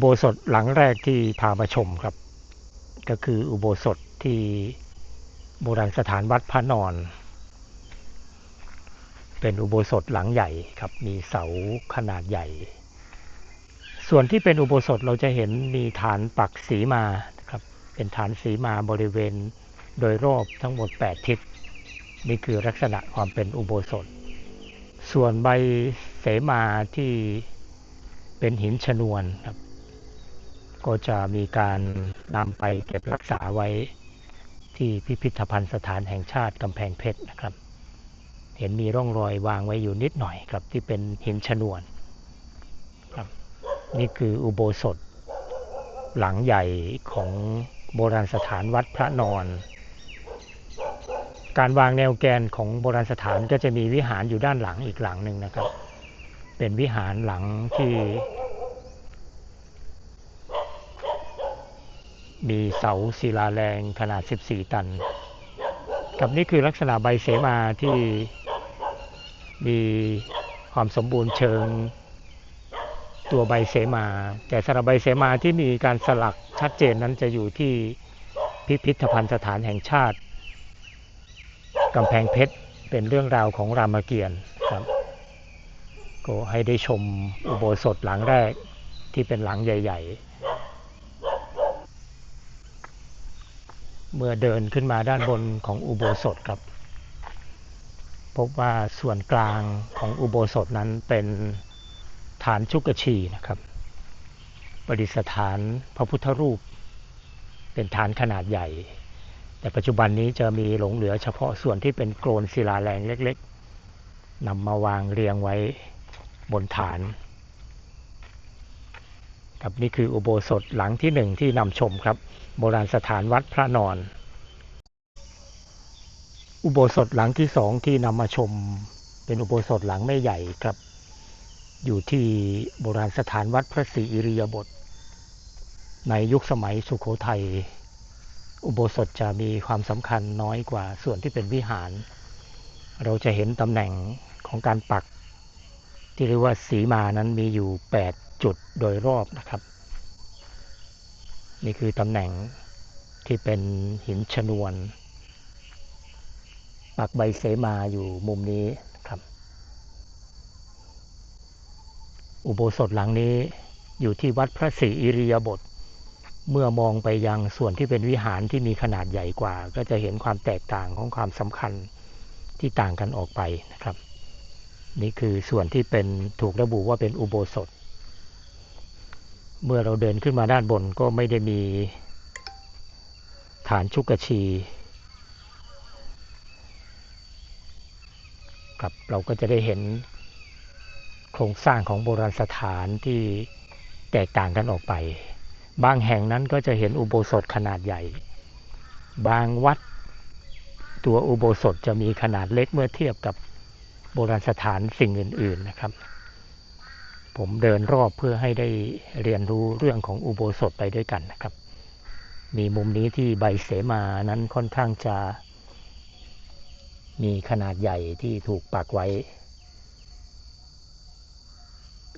อุโบสถหลังแรกที่พามาชมครับ ก็คืออุโบสถที่โบราณสถานวัดพระนอน เป็นอุโบสถหลังใหญ่ครับ มีเสาขนาดใหญ่ ส่วนที่เป็นอุโบสถเราจะเห็นมีฐานปักสีมาครับ เป็นฐานสีมาบริเวณโดยรอบทั้งหมด 8 ทิศ นี่คือลักษณะความเป็นอุโบสถ ส่วนใบเสมาที่เป็นหินชนวนครับ ก็จะมีการนำไปเก็บรักษาไว้ที่พิพิธภัณฑ์สถานแห่งชาติกำแพงเพชรนะครับ เห็นมีร่องรอยวางไว้อยู่นิดหน่อยครับที่เป็นหินชนวนครับนี่คืออุโบสถ หลังใหญ่ของโบราณสถานวัดพระนอน การวางแนวแกนของโบราณสถานก็จะมีวิหารอยู่ด้านหลังอีกหลังหนึ่งนะครับ เป็นวิหารหลังที่ มีเสาศิลาแรงขนาด 14 ตัน กับนี่คือลักษณะใบเสมาที่มีความสมบูรณ์เชิงตัวใบเสมา แต่สำหรับใบเสมาที่มีการสลักชัดเจนนั้นจะอยู่ที่พิพิธภัณฑ์สถานแห่งชาติกำแพงเพชรเป็นเรื่องราวของรามเกียรติ์ครับ ก็ให้ได้ชมอุโบสถหลังแรกที่เป็นหลังใหญ่ ๆ เมื่อเดินขึ้นมาด้านบนของอุโบสถครับ พบว่าส่วนกลางของอุโบสถนั้นเป็นฐานชุกชีนะครับ ประดิษฐานพระพุทธรูป เป็นฐานขนาดใหญ่ แต่ปัจจุบันนี้จะมีหลงเหลือเฉพาะส่วนที่เป็นโกรนศิลาแรงเล็กๆนำมาวางเรียงไว้บนฐาน ครับนี่คืออุโบสถหลังที่หนึ่งที่นำชมครับ โบราณสถานวัดพระนอน อุโบสถหลังที่สองที่นำมาชม เป็นอุโบสถหลังไม่ใหญ่ครับ อยู่ที่โบราณสถานวัดพระศรีอิริยาบถในยุคสมัยสุขโขทัยอุโบสถจะมีความสำคัญน้อยกว่าส่วนที่เป็นวิหาร เราจะเห็นตำแหน่งของการปัก ที่เรียกว่าสีมานั้นมีอยู่ 8 จุดโดยรอบนะครับ นี่คือตำแหน่งที่เป็นหินชนวน ปักใบเสมาอยู่มุมนี้ครับ อุโบสถหลังนี้อยู่ที่วัดพระศรีอิริยาบถเมื่อมองไปยังส่วนที่เป็นวิหารที่มีขนาดใหญ่กว่า ก็จะเห็นความแตกต่างของความสำคัญที่ต่างกันออกไปนะครับ นี่คือส่วนที่เป็นถูกระบุว่าเป็นอุโบสถ เมื่อเราเดินขึ้นมาด้านบนก็ไม่ได้มีฐานชุกชี ครับเราก็จะได้เห็นโครงสร้างของโบราณสถานที่แตกต่างกันออกไป บางแห่งนั้นก็จะเห็นอุโบสถขนาดใหญ่ บางวัดตัวอุโบสถจะมีขนาดเล็กเมื่อเทียบกับโบราณสถานสิ่งอื่น ๆนะครับ ผมเดินรอบเพื่อให้ได้เรียนรู้เรื่องของอุโบสถไปด้วยกันนะครับ มีมุมนี้ที่ใบเสมานั้นค่อนข้างจะมีขนาดใหญ่ที่ถูกปักไว้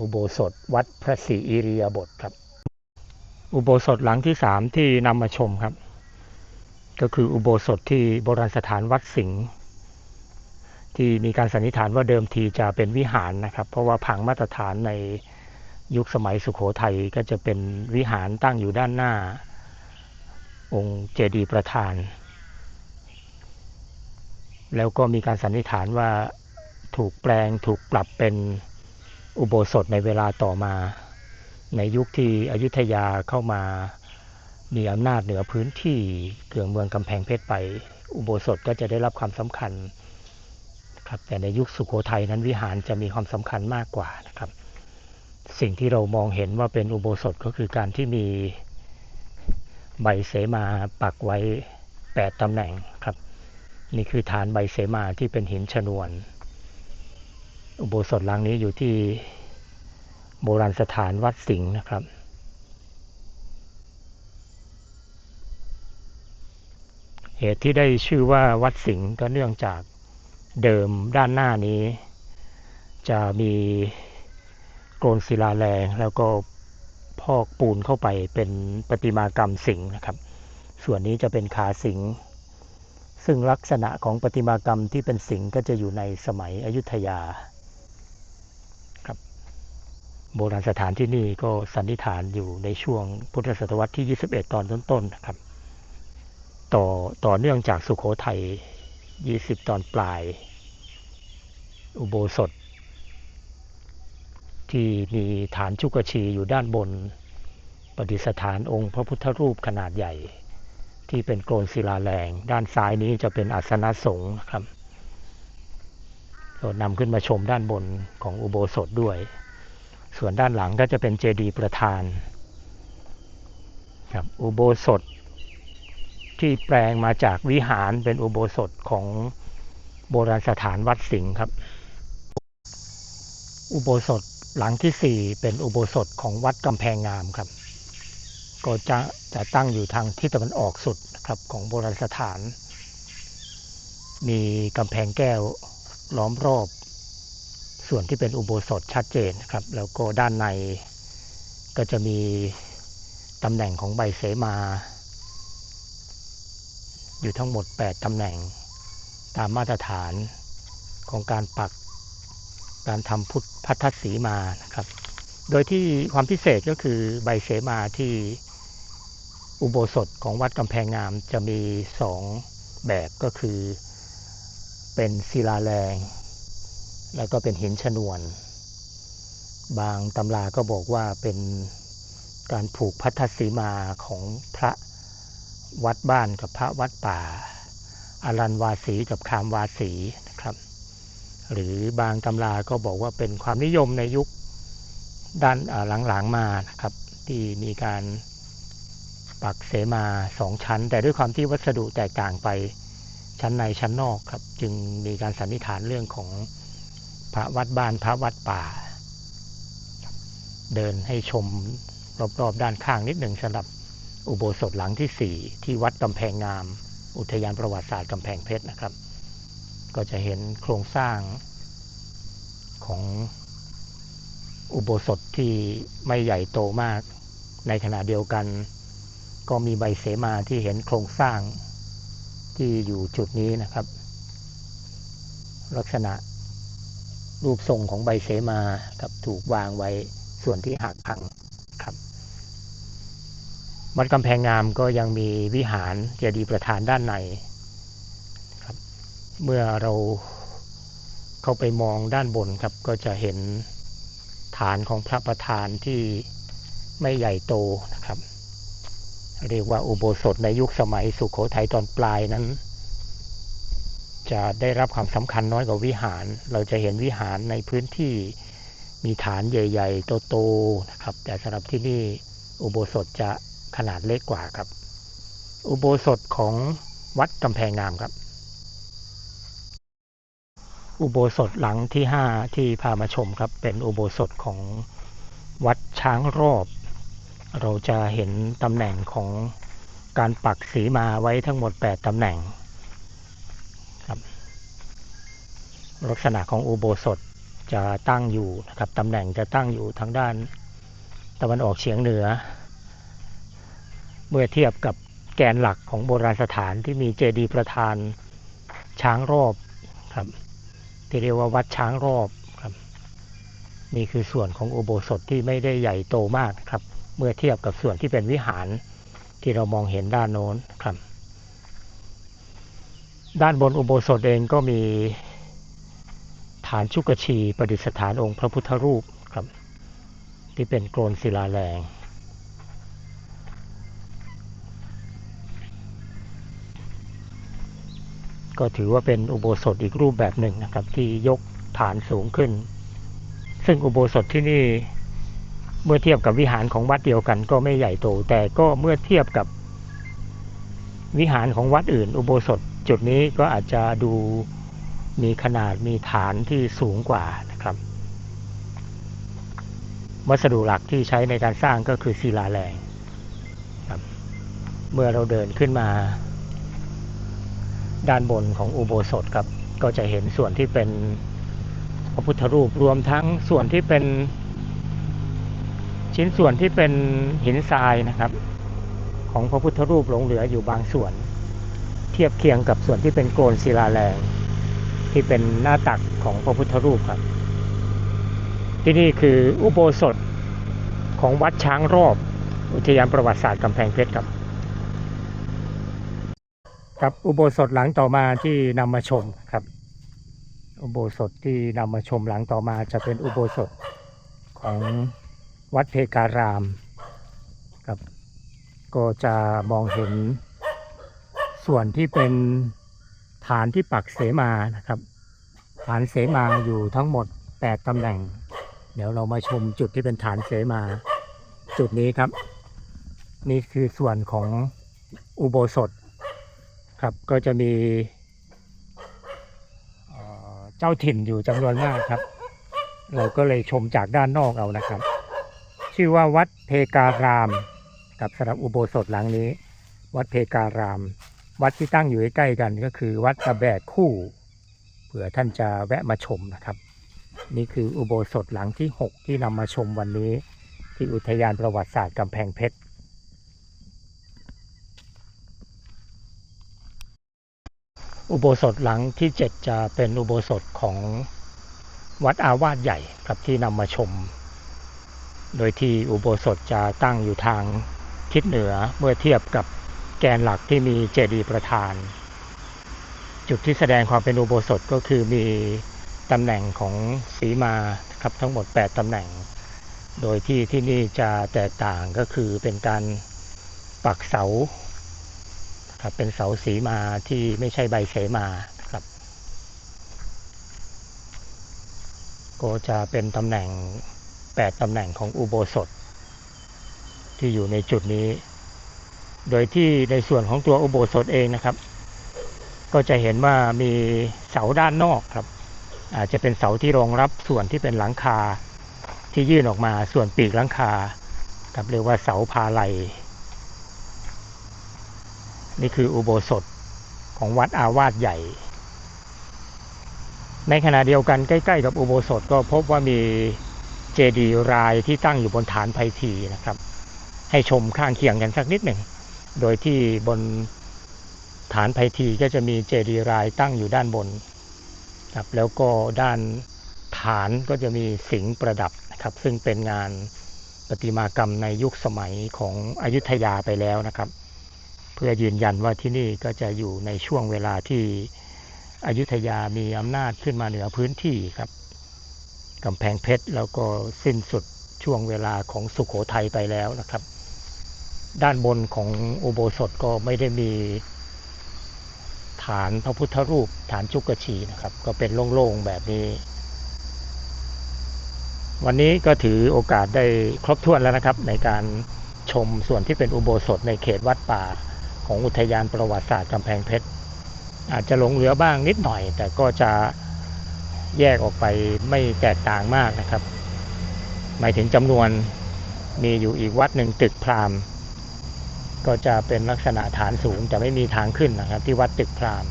อุโบสถวัดพระศรีอิริยาบถครับ อุโบสถหลังที่สามที่นำมาชมครับ ก็คืออุโบสถที่โบราณสถานวัดสิงห์ ที่มีการสันนิษฐานว่าเดิมทีจะเป็นวิหารนะครับ เพราะว่าผังมาตรฐานในยุคสมัยสุขโขทัยก็จะเป็นวิหารตั้งอยู่ด้านหน้า องค์เจดีย์ประธาน แล้วก็มีการสันนิษฐานว่าถูกแปลงถูกปรับเป็นอุโบสถในเวลาต่อมา ในยุคที่อยุธยาเข้ามามีอำนาจเหนือพื้นที่เกืองเมืองกำแพงเพชรไป อุโบสถก็จะได้รับความสำคัญ ครับแต่ในยุคสุโขทัยนั้นวิหารจะมีความสำคัญมากกว่านะครับ สิ่งที่เรามองเห็นว่าเป็นอุโบสถก็คือการที่มีใบเสมาปักไว้ 8ตำแหน่งครับ นี่คือฐานใบเสมาที่เป็นหินชนวน อุโบสถหลังนี้อยู่ที่โบราณสถานวัดสิงห์นะครับเหตุที่ได้ชื่อว่าวัดสิงห์ก็เนื่องจาก เดิมด้านหน้านี้ จะมีโกรนศิลาแรงแล้วก็พอกปูนเข้าไปเป็นประติมากรรมสิงห์นะครับ ส่วนนี้จะเป็นขาสิงห์ซึ่งลักษณะของประติมากรรมที่เป็นสิงห์ก็จะอยู่ในสมัยอยุธยาครับโบราณสถานที่นี่ก็สันนิษฐานอยู่ในช่วงพุทธศตวรรษที่ 21 ตอนต้นๆนะครับ ต่อต่อเนื่องจากสุโขทัย 20 ตอนปลาย อุโบสถ ที่มีฐานชุกชีอยู่ด้านบนประดิษฐานองค์พระพุทธรูปขนาดใหญ่ ที่เป็นโกลนศิลาแรง ด้านซ้ายนี้จะเป็นอาสนะสงฆ์นะครับเรานำขึ้นมาชมด้านบนของอุโบสถด้วย ส่วนด้านหลังก็จะเป็นเจดีย์ประธานครับอุโบสถ ที่แปลงมาจากวิหารเป็นอุโบสถของโบราณสถานวัดสิงห์ครับ อุโบสถหลังที่สี่เป็นอุโบสถของวัดกำแพงงามครับ ก็จะจะตั้งอยู่ทางทิศตะวันออกสุดครับของโบราณสถาน มีกำแพงแก้วล้อมรอบ ส่วนที่เป็นอุโบสถชัดเจนครับ แล้วก็ด้านในก็จะมีตำแหน่งของใบเสมา อยู่ทั้งหมด 8ตำแหน่ง ตามมาตรฐานของการปักการทำพุทธพัทธสีมานะครับ โดยที่ความพิเศษก็คือใบเสมาที่อุโบสถของวัดกำแพงงามจะมีสองแบบก็คือ เป็นศิลาแรง แล้วก็เป็นหินชนวน บางตำราก็บอกว่าเป็นการผูกพัทธสีมาของพระ วัดบ้านกับพระวัดป่าอารันวาสีกับคามวาสีนะครับ หรือบางตำราก็บอกว่าเป็นความนิยมในยุคด้านหลังๆมานะครับ ที่มีการปักเสมาสองชั้น แต่ด้วยความที่วัสดุแตกต่างไปชั้นในชั้นนอกครับ จึงมีการสันนิษฐานเรื่องของพระวัดบ้านพระวัดป่า เดินให้ชมรอบๆด้านข้างนิดหนึ่งสำหรับ อุโบสถหลังที่สี่ที่วัดกำแพงงาม อุทยานประวัติศาสตร์กำแพงเพชรนะครับ ก็จะเห็นโครงสร้างของอุโบสถที่ไม่ใหญ่โตมาก ในขณะเดียวกัน ก็มีใบเสมาที่เห็นโครงสร้างที่อยู่จุดนี้นะครับ ลักษณะรูปทรงของใบเสมาครับถูกวางไว้ส่วนที่หักพัง วัดกำแพงงามก็ยังมีวิหารเจดีย์ประธานด้านในครับเมื่อเราเข้าไปมองด้านบนครับก็จะเห็นฐานของพระประธานที่ไม่ใหญ่โตนะครับ เรียกว่าอุโบสถในยุคสมัยสุขโขทัยตอนปลายนั้น จะได้รับความสำคัญน้อยกว่าวิหาร เราจะเห็นวิหารในพื้นที่มีฐานใหญ่ ๆ โตๆนะครับ แต่สำหรับที่นี่อุโบสถจะ ขนาดเล็กกว่าครับ อุโบสถของวัดกำแพงงามครับ อุโบสถหลังที่ห้าที่พามาชมครับ เป็นอุโบสถของวัดช้างรอบ เราจะเห็นตำแหน่งของการปักสีมาไว้ทั้งหมด 8ตำแหน่งครับ ลักษณะของอุโบสถจะตั้งอยู่นะครับตำแหน่งจะตั้งอยู่ทางด้านตะวันออกเฉียงเหนือ เมื่อเทียบกับแกนหลักของโบราณสถานที่มีเจดีย์ประธานช้างรอบครับที่เรียกว่าวัดช้างรอบครับ นี่คือส่วนของอุโบสถที่ไม่ได้ใหญ่โตมากครับ เมื่อเทียบกับส่วนที่เป็นวิหารที่เรามองเห็นด้านโน้นครับ ด้านบนอุโบสถเองก็มีฐานชุกชีประดิษฐานองค์พระพุทธรูปครับ ที่เป็นโกลนศิลาแรง ก็ถือว่าเป็นอุโบสถอีกรูปแบบหนึ่งนะครับ ที่ยกฐานสูงขึ้น ซึ่งอุโบสถที่นี่เมื่อเทียบกับวิหารของวัดเดียวกัน ก็ไม่ใหญ่โต แต่ก็เมื่อเทียบกับวิหารของวัดอื่น อุโบสถจุดนี้ก็อาจจะดูมีขนาดมีฐานที่สูงกว่านะครับ วัสดุหลักที่ใช้ในการสร้างก็คือศิลาแรงครับ เมื่อเราเดินขึ้นมา ด้านบนของอุโบสถครับ ก็จะเห็นส่วนที่เป็นพระพุทธรูปรวมทั้งส่วนที่เป็น ชิ้นส่วนที่เป็นหินทรายนะครับ ของพระพุทธรูปหลงเหลืออยู่บางส่วน เทียบเคียงกับส่วนที่เป็นโกลนศิลาแรงที่เป็นหน้าตักของพระพุทธรูปครับ ที่นี่คืออุโบสถของวัดช้างรอบ อุทยานประวัติศาสตร์กำแพงเพชรครับ ครับอุโบสถหลังต่อมาที่นำมาชมครับ อุโบสถที่นำมาชมหลังต่อมาจะเป็นอุโบสถของวัดเพการามครับก็จะมองเห็นส่วนที่เป็นฐานที่ปักเสมานะครับ ฐานเสมาอยู่ทั้งหมด 8ตำแหน่ง เดี๋ยวเรามาชมจุดที่เป็นฐานเสมา จุดนี้ครับ นี่คือส่วนของอุโบสถ ครับก็จะมีเจ้าถิ่นอยู่จำนวนมากครับ เราก็เลยชมจากด้านนอกเอานะครับ ชื่อว่าวัดเพการามกับสำหรับอุโบสถหลังนี้ วัดเพการาม วัดที่ตั้งอยู่ใกล้กันก็คือวัดตะแบกคู่เผื่อท่านจะแวะมาชมนะครับ นี่คืออุโบสถหลังที่ 6 ที่นำมาชมวันนี้ ที่อุทยานประวัติศาสตร์กำแพงเพชร อุโบสถหลังที่ 7 จะเป็นอุโบสถของวัดอาวาสใหญ่ครับที่นำมาชม โดยที่อุโบสถจะตั้งอยู่ทางทิศเหนือเมื่อเทียบกับแกนหลักที่มีเจดีย์ประธาน จุดที่แสดงความเป็นอุโบสถก็คือมีตำแหน่งของสีมาครับทั้งหมด 8ตำแหน่ง โดยที่ที่นี่จะแตกต่างก็คือเป็นการปักเสา ครับ เป็นเสาสีมาที่ไม่ใช่ใบเสมาครับ ก็จะเป็นตำแหน่ง 8ตำแหน่งของอุโบสถ ที่อยู่ในจุดนี้ โดยที่ในส่วนของตัวอุโบสถเองนะครับ ก็จะเห็นว่ามีเสาด้านนอกครับ อาจจะเป็นเสาที่รองรับส่วนที่เป็นหลังคาที่ยื่นออกมาส่วนปีกหลังคาครับเรียกว่าเสาพาไหล นี่คืออุโบสถของวัดอาวาสใหญ่ ในขณะเดียวกันใกล้ๆกับอุโบสถก็พบว่ามีเจดีย์รายที่ตั้งอยู่บนฐานไพทีนะครับ ให้ชมข้างเคียงกันสักนิดหนึ่ง โดยที่บนฐานไพทีก็จะมีเจดีย์รายตั้งอยู่ด้านบนครับแล้วก็ด้านฐานก็จะมีสิงประดับนะครับ ซึ่งเป็นงานประติมากรรมในยุคสมัยของอยุธยาไปแล้วนะครับ เพื่อยืนยันว่าที่นี่ก็จะอยู่ในช่วงเวลาที่อยุธยามีอำนาจขึ้นมาเหนือพื้นที่ครับกำแพงเพชรแล้วก็สิ้นสุดช่วงเวลาของสุขโขทัยไปแล้วนะครับ ด้านบนของอุโบสถก็ไม่ได้มีฐานพระพุทธรูปฐานจุกชีนะครับ ก็เป็นโล่งๆแบบนี้ วันนี้ก็ถือโอกาสได้ครบถ้วนแล้วนะครับ ในการชมส่วนที่เป็นอุโบสถในเขตวัดป่า ของอุทยานประวัติศาสตร์กำแพงเพชร อาจจะหลงเหลือบ้างนิดหน่อย แต่ก็จะแยกออกไปไม่แตกต่างมากนะครับ หมายถึงจำนวนมีอยู่อีกวัดหนึ่งตึกพราหมณ์ก็จะเป็นลักษณะฐานสูงแต่ไม่มีทางขึ้นนะครับ ที่วัดตึกพราหมณ์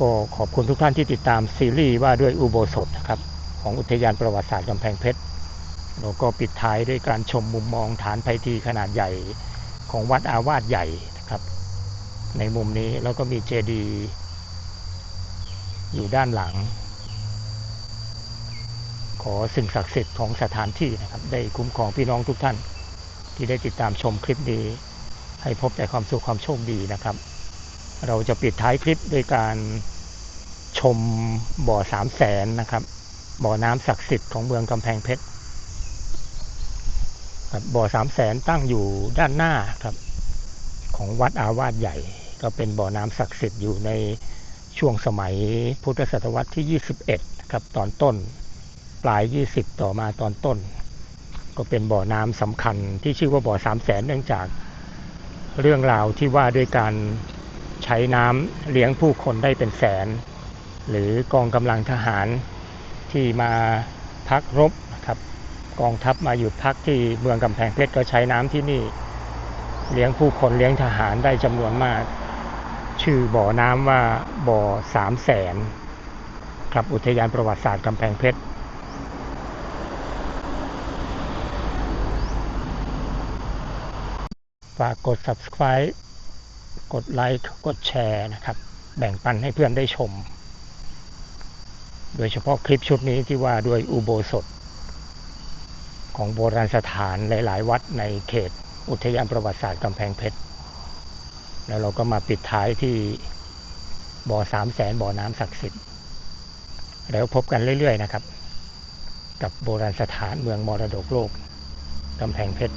ก็ขอบคุณทุกท่านที่ติดตามซีรีส์ว่าด้วยอุโบสถนะครับ ของอุทยานประวัติศาสตร์กำแพงเพชรแล้วก็ปิดท้ายด้วยการชมมุมมองฐานไพทีขนาดใหญ่ ของวัดอาวาสใหญ่นะครับ ในมุมนี้แล้วก็มีเจดีย์อยู่ด้านหลัง ขอสิ่งศักดิ์สิทธิ์ของสถานที่นะครับ ได้คุ้มครองพี่น้องทุกท่าน ที่ได้ติดตามชมคลิปนี้ ให้พบแต่ความสุขความโชคดีนะครับ เราจะปิดท้ายคลิปด้วยการชมบ่อสามแสนนะครับ บ่อน้ำศักดิ์สิทธิ์ของเมืองกำแพงเพชร ครับบ่อสามแสนตั้งอยู่ด้านหน้าครับ ของวัดอาวาสใหญ่ ก็เป็นบ่อน้ำศักดิ์สิทธิ์อยู่ในช่วงสมัยพุทธศตวรรษที่ 21 ครับตอนต้น ปลาย 20 ต่อมาตอนต้น ก็เป็นบ่อน้ำสำคัญที่ชื่อว่าบ่อสามแสนเนื่องจากเรื่องราวที่ว่าด้วยการใช้น้ำเลี้ยงผู้คนได้เป็นแสน หรือกองกำลังทหารที่มาพักรบครับ กองทัพมาหยุดพักที่เมืองกำแพงเพชรก็ใช้น้ำที่นี่ เลี้ยงผู้คนเลี้ยงทหารได้จำนวนมาก ชื่อบ่อน้ำว่าบ่อสามแสนครับอุทยานประวัติศาสตร์กำแพงเพชรฝากกด subscribe กดไลค์กดแชร์นะครับ แบ่งปันให้เพื่อนได้ชม โดยเฉพาะคลิปชุดนี้ที่ว่าด้วยอุโบสถ ของโบราณสถานหลาย ๆ วัดในเขตอุทยานประวัติศาสตร์กำแพงเพชร แล้วเราก็มาปิดท้ายที่บ่อสามแสนบ่อน้ำศักดิ์สิทธิ์ แล้วพบกันเรื่อย ๆ นะครับ กับโบราณสถานเมืองมรดกโลกกำแพงเพชร